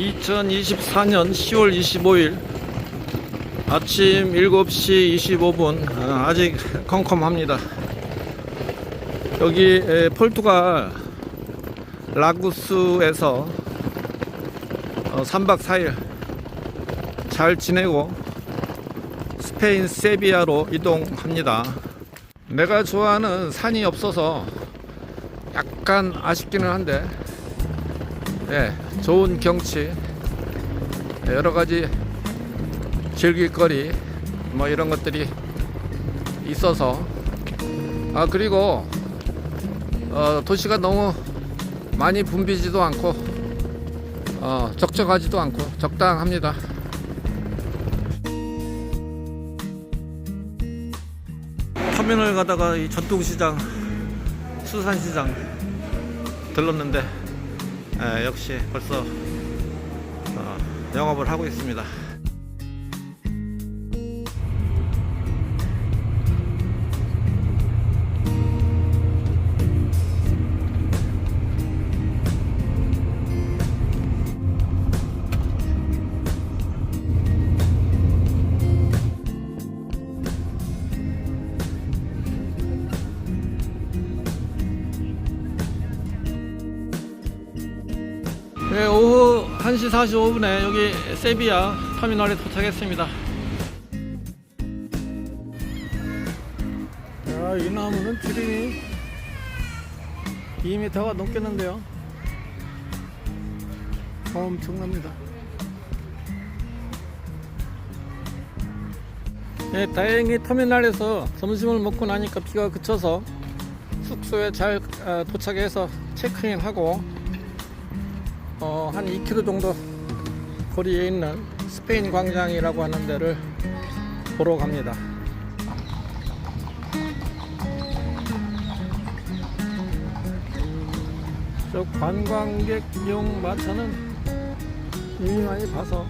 2024년 10월 25일 아침 7시 25분 아직 컴컴합니다. 여기 에, 포르투갈 라구스에서 어, 3박 4일 잘 지내고 스페인 세비야로 이동합니다. 내가 좋아하는 산이 없어서 약간 아쉽기는 한데 예, 좋은 경치 예, 여러 가지 즐길 거리 뭐 이런 것들이 있어서 아 그리고 어, 도시가 너무 많이 붐비지도 않고 어, 적적하지도 않고 적당합니다. 터미널 가다가 이 전통시장 수산시장 들렀는데 에, 역시 벌써 어, 영업을 하고 있습니다. 1시 45분에 여기 세비야 터미널에 도착했습니다. 자, 이 나무는 지름이 2m가 넘겠는데요. 엄청납니다. 네, 다행히 터미널에서 점심을 먹고 나니까 비가 그쳐서 숙소에 잘 아, 도착해서 체크인하고 어, 한 2km 정도 거리에 있는 스페인 광장이라고 하는 데를 보러 갑니다. 저 관광객용 마차는 이미 많이 봐서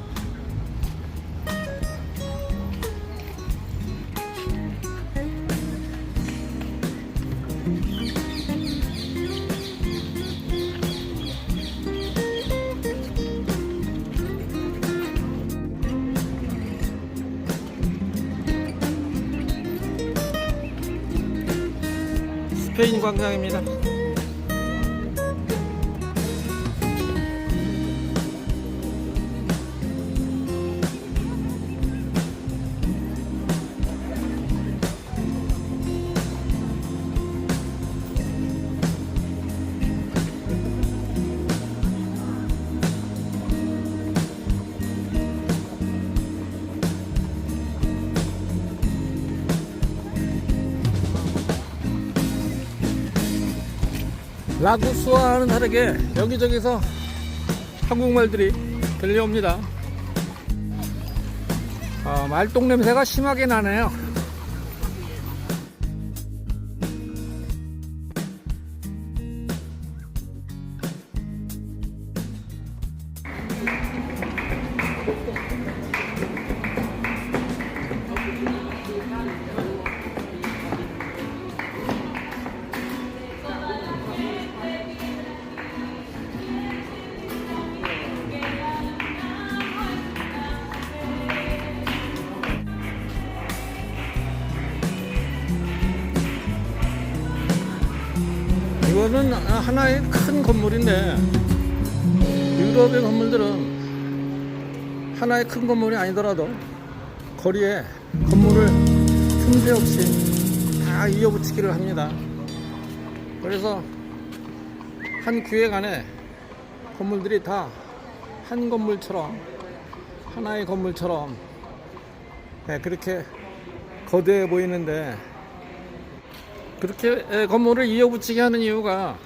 스페인 광장입니다. 라구스와는 다르게 여기저기서 한국말들이 들려옵니다. 어, 말똥 냄새가 심하게 나네요. 건물인데 유럽의 건물들은 하나의 큰 건물이 아니더라도 거리에 건물을 틈새 없이 다 이어붙이기를 합니다. 그래서 한 구획 안에 건물들이 다 한 건물처럼 하나의 건물처럼 네, 그렇게 거대해 보이는데 그렇게 에, 건물을 이어붙이게 하는 이유가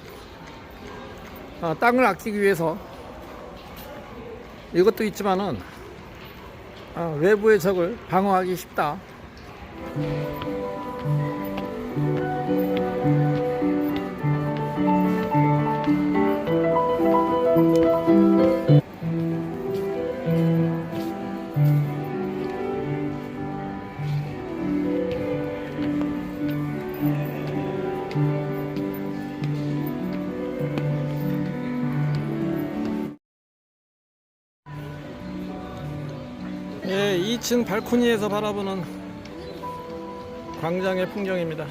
아, 땅을 아끼기 위해서 이것도 있지만은 아, 외부의 적을 방어하기 쉽다. 2층 발코니에서 바라보는 광장의 풍경입니다.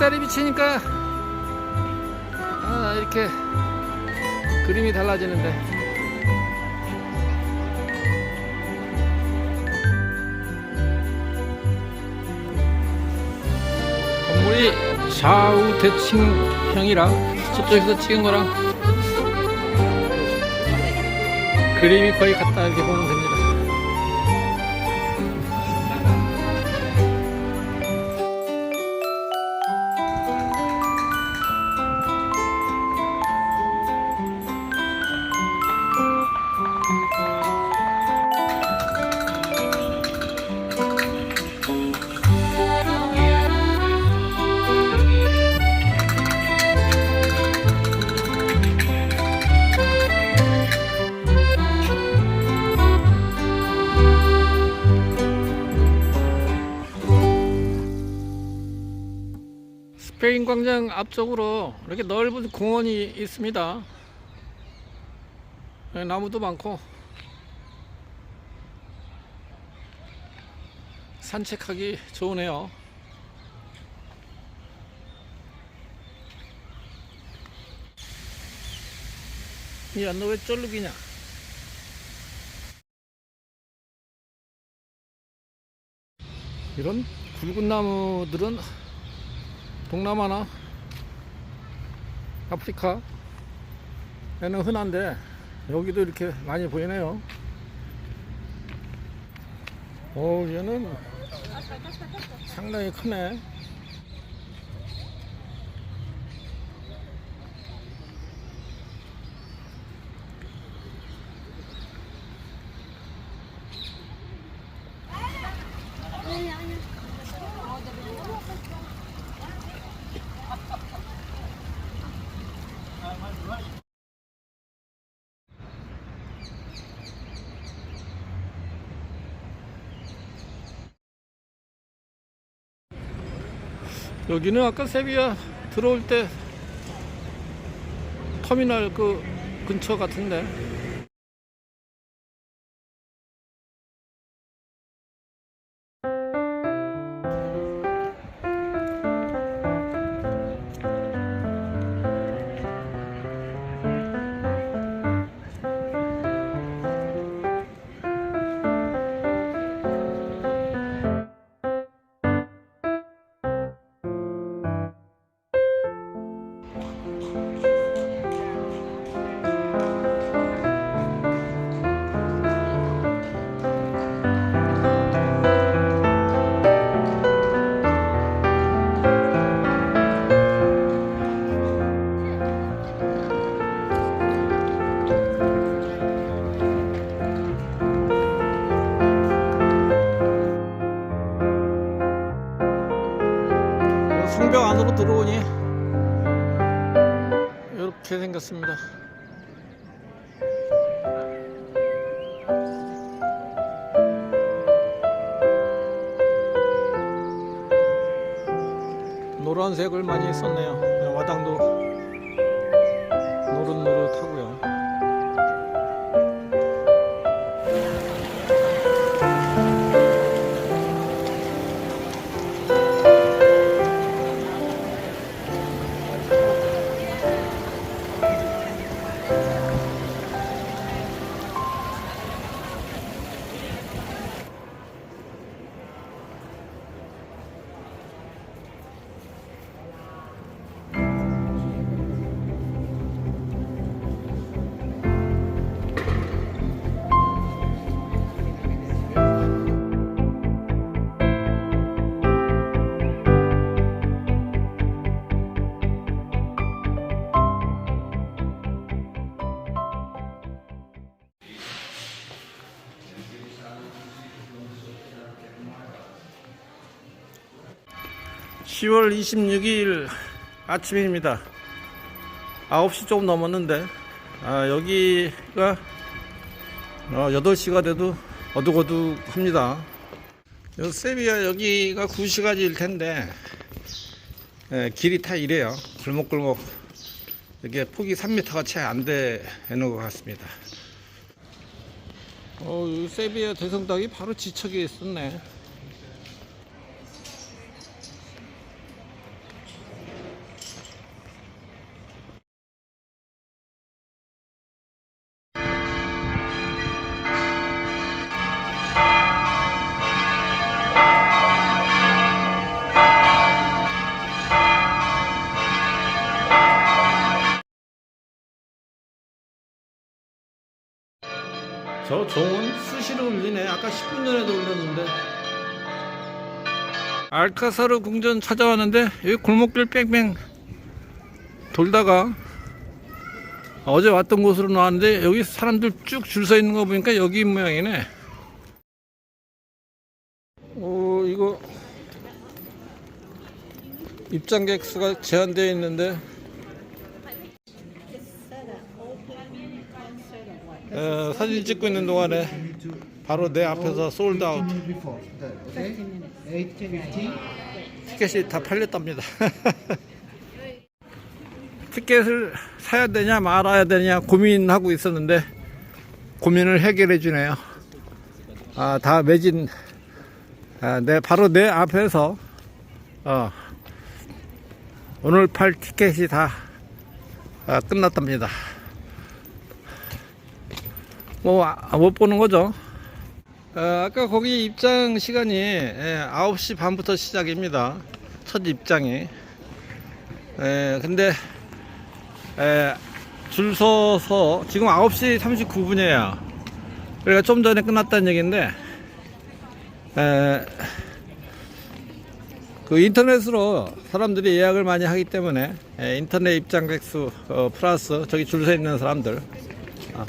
햇살이 비치니까 아, 이렇게 그림이 달라지는데 건물이 좌우 대칭형이라 저쪽에서 찍은 거랑 그림이 거의 같다 이렇게 보면 됩니다. 광장 앞쪽으로 이렇게 넓은 공원이 있습니다. 네, 나무도 많고 산책하기 좋으네요. 야, 너 왜 쫄룩이냐? 이런 굵은 나무들은 동남아나 아프리카에는 흔한데 여기도 이렇게 많이 보이네요. 오, 얘는 상당히 크네. 여기는 아까 세비야 들어올 때 터미널 그 근처 같은데 생겼습니다. 노란색을 많이 썼네요. 와당도 10월 26일 아침입니다. 9시 조금 넘었는데, 아, 여기가 어, 8시가 돼도 어둑어둑합니다. 요 세비야 여기가 9시까지일 텐데, 예, 길이 다 이래요. 골목골목. 이게 폭이 3m가 채 안 되는 것 같습니다. 어, 이 세비야 대성당이 바로 지척에 있었네. 저 종은 수시로 울리네. 아까 10분 전에도 울렸는데. 알카사르 궁전 찾아왔는데 여기 골목길 뺑뺑 돌다가 어제 왔던 곳으로 나왔는데 여기 사람들 쭉 줄 서 있는 거 보니까 여기 모양이네. 오 이거 입장객 수가 제한되어 있는데 어, 사진 찍고 있는 동안에 바로 내 앞에서 솔드 아웃 before. Okay? 850. 티켓이 다 팔렸답니다. 티켓을 사야 되냐 말아야 되냐 고민하고 있었는데 고민을 해결해 주네요. 아, 다 매진 아, 내 바로 내 앞에서 어, 오늘 팔 티켓이 다 아, 끝났답니다. 뭐못 보는 거죠. 어, 아까 거기 입장 시간이 예, 9시 반부터 시작입니다. 첫 입장이. 예, 근데 예, 줄 서서 지금 9시 39분이에요. 그러니까 좀 전에 끝났다는 얘기인데 예, 그 인터넷으로 사람들이 예약을 많이 하기 때문에 예, 인터넷 입장 백수 어, 플러스 저기 줄 서 있는 사람들 아.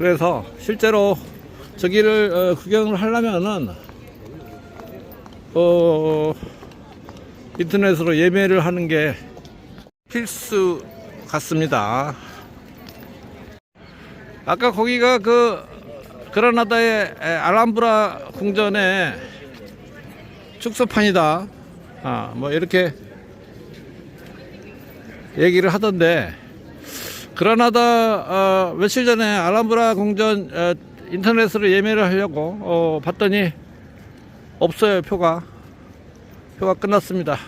그래서 실제로 저기를 어, 구경을 하려면은 어, 인터넷으로 예매를 하는 게 필수 같습니다. 아까 거기가 그 그라나다의 에, 알람브라 궁전의 축소판이다. 아, 뭐 이렇게 얘기를 하던데 그라나다 어, 며칠 전에 알람브라 궁전 어, 인터넷으로 예매를 하려고 어, 봤더니 없어요 표가. 표가 끝났습니다.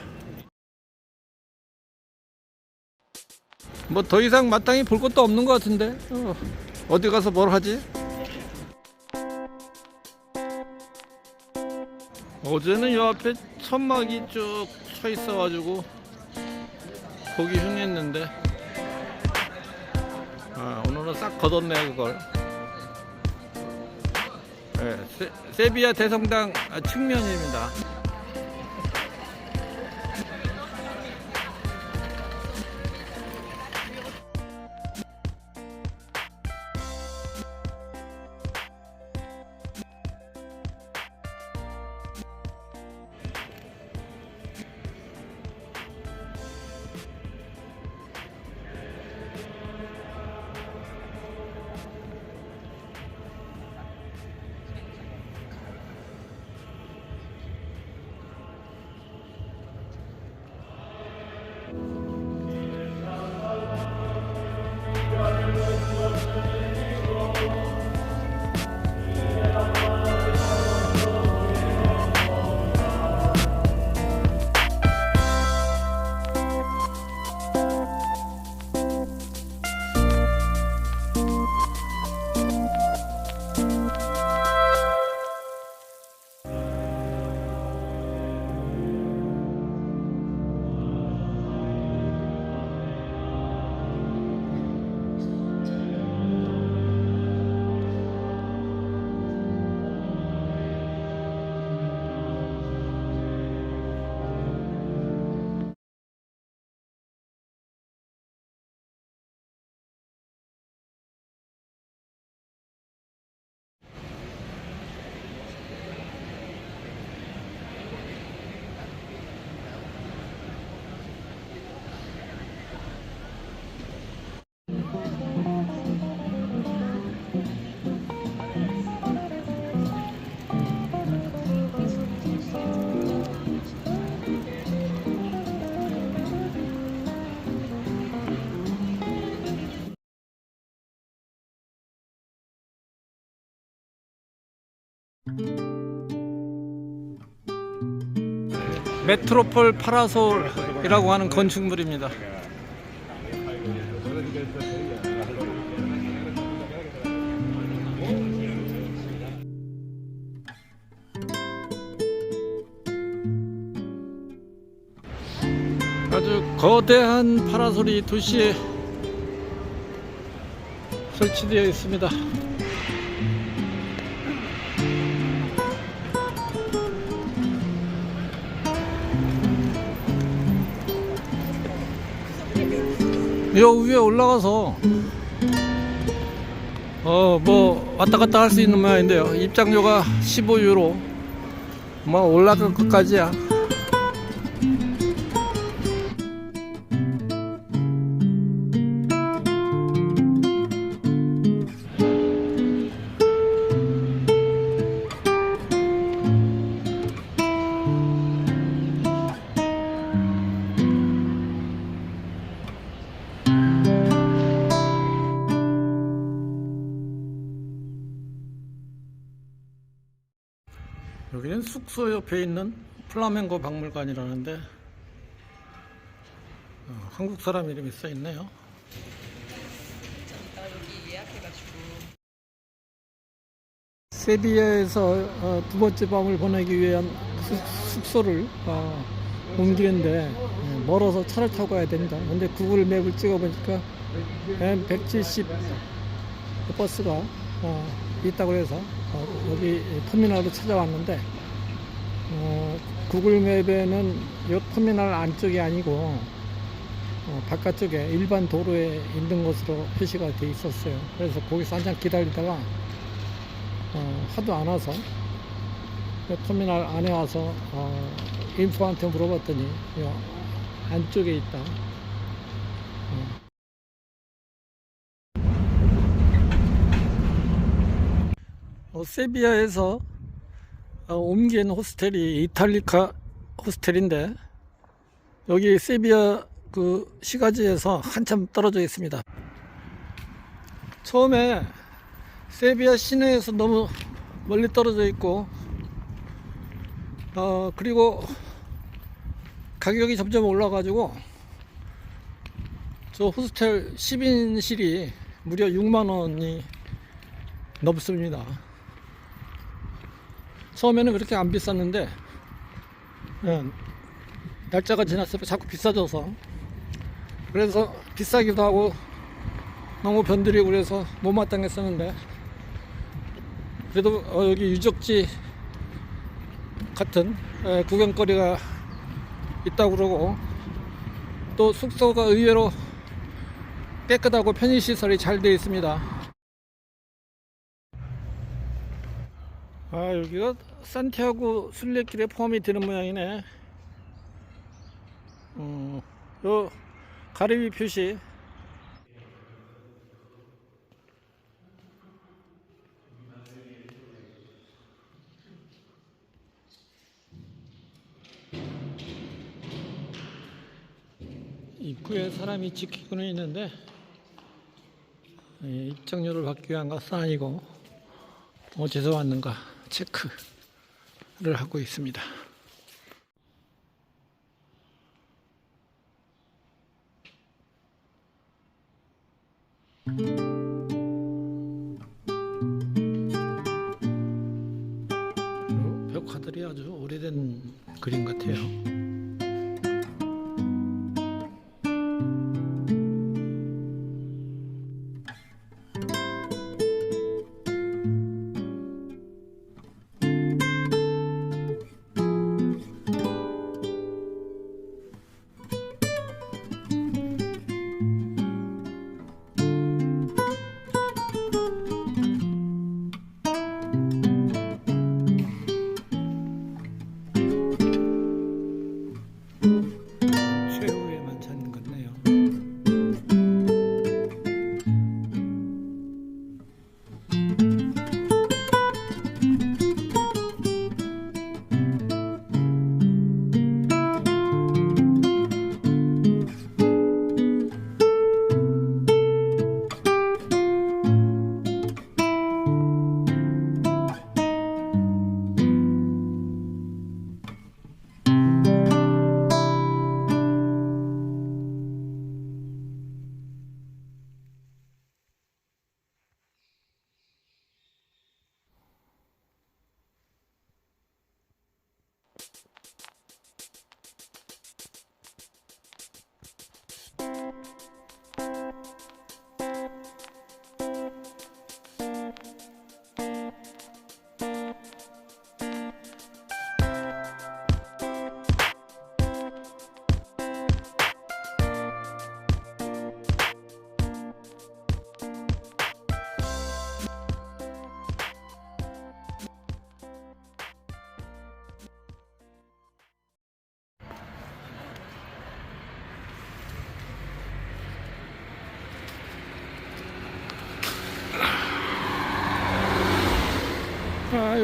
뭐 더 이상 마땅히 볼 것도 없는 것 같은데? 어, 어디 가서 뭘 하지? 어제는 요 앞에 천막이 쭉 쳐 있어 가지고 보기 흉했는데 아, 오늘은 싹 걷었네 그걸 네, 세, 세비야 대성당 아, 측면입니다. 메트로폴 파라솔이라고 하는 건축물입니다. 아주 거대한 파라솔이 도시에 설치되어 있습니다. 여 위에 올라가서. 어 뭐 왔다 갔다 할 수 있는 모양인데요. 입장료가 15유로. 뭐 올라갈 것까지야 숙소 옆에 있는 플라멩고 박물관이라는데 어, 한국 사람 이름이 써 있네요. 세비야에서 어, 두 번째 밤을 보내기 위한 숙- 숙소를 어, 옮기는데 예, 멀어서 차를 타고 가야 됩니다. 근데 구글 맵을 찍어보니까 M170 버스가 어, 있다고 해서 어, 여기 터미널로 찾아왔는데 어, 구글 맵에는 이 터미널 안쪽이 아니고 어, 바깥쪽에 일반 도로에 있는 것으로 표시가 돼 있었어요. 그래서 거기서 한참 기다리다가 어, 하도 안 와서 그 터미널 안에 와서 어, 인포한테 물어봤더니 요 안쪽에 있다. 어. 어, 세비야에서 어, 옮긴 호스텔이 이탈리카 호스텔인데 여기 세비야 그 시가지에서 한참 떨어져 있습니다. 처음에 세비야 시내에서 너무 멀리 떨어져 있고 어 그리고 가격이 점점 올라가지고 저 호스텔 10인실이 무려 6만 원이 넘습니다. 처음에는 그렇게 안 비쌌는데 예, 날짜가 지났을 때 자꾸 비싸져서 그래서 비싸기도 하고 너무 변들이고 그래서 못마땅했었는데 그래도 어, 여기 유적지 같은 예, 구경거리가 있다고 그러고 또 숙소가 의외로 깨끗하고 편의시설이 잘 되어 있습니다. 아 여기가 산티아고 순례길에 포함이 되는 모양이네. 어, 요 가리비 표시. 입구에 사람이 지키고는 있는데 예, 입장료를 받기 위한 것은 아니고 어디서 왔는가 체크를 하고 있습니다.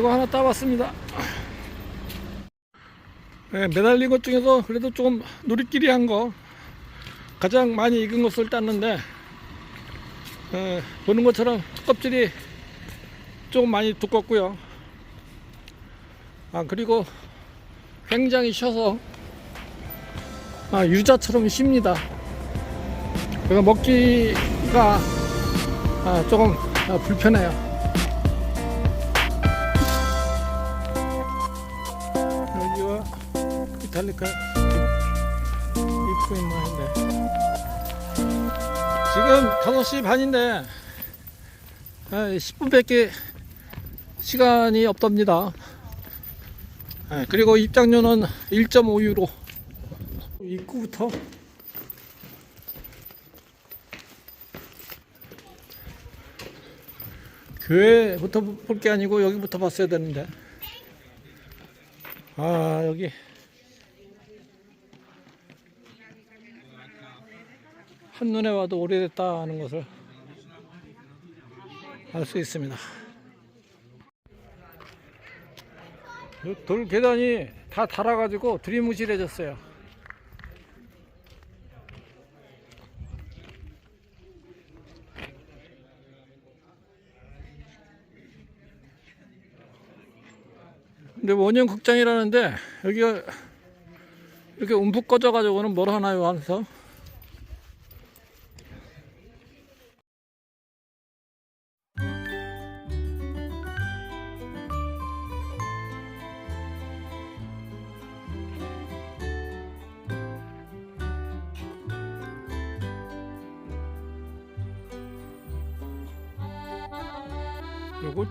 아, 이거 하나 따봤습니다. 네, 매달린 것 중에서 그래도 조금 누리끼리 한 거 가장 많이 익은 것을 땄는데 에, 보는 것처럼 껍질이 조금 많이 두껍고요. 아 그리고 굉장히 쉬어서 아, 유자처럼 쉽니다. 그래서 먹기가 아, 조금 아, 불편해요. 5시 반인데 10분밖에 시간이 없답니다. 예, 그리고 입장료는 1.5유로. 입구부터. 교회부터 볼 게 아니고 여기부터 봤어야 되는데. 아 여기 한눈에 와도 오래됐다 하는 것을 알 수 있습니다. 이돌 계단이 다 닳아가지고 두리무실해졌어요. 근데 원형 극장이라는데 여기가 이렇게 움푹 꺼져가지고는 뭘 하나요? 하면서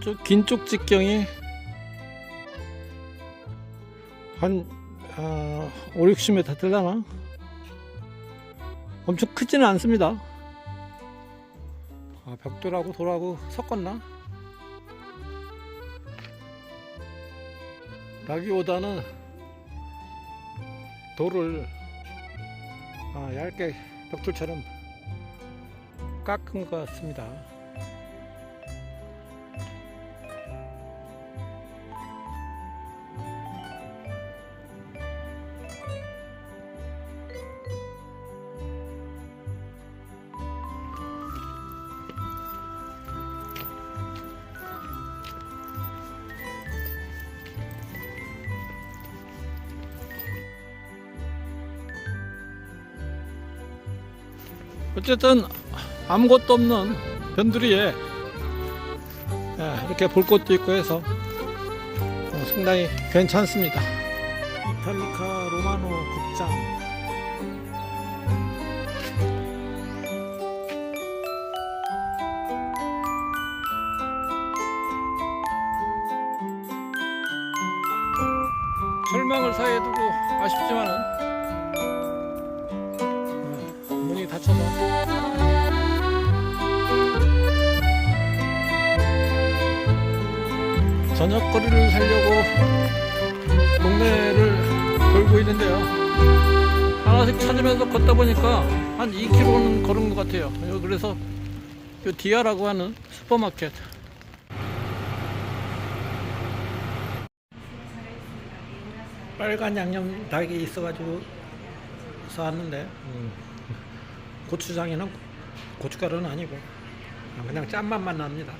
저긴 쪽 직경이 한 아, 5, 60m 되려나? 엄청 크지는 않습니다. 아, 벽돌하고 돌하고 섞었나? 라기보다는 돌을 아, 얇게 벽돌처럼 깎은 것 같습니다. 어쨌든 아무것도 없는 변두리에 예, 이렇게 볼 것도 있고 해서 어, 상당히 괜찮습니다. 이탈리카 로마노 극장 절망을 사이에 두고 아쉽지만은 어, 문이 닫혀서 저녁거리를 살려고 동네를 돌고 있는데요. 하나씩 찾으면서 걷다 보니까 한 2km는 걸은 것 같아요. 그래서 요 디아라고 하는 슈퍼마켓. 빨간 양념 닭이 있어가지고 사왔는데 음, 고추장에는 고춧가루는 아니고 그냥 짠맛만 납니다.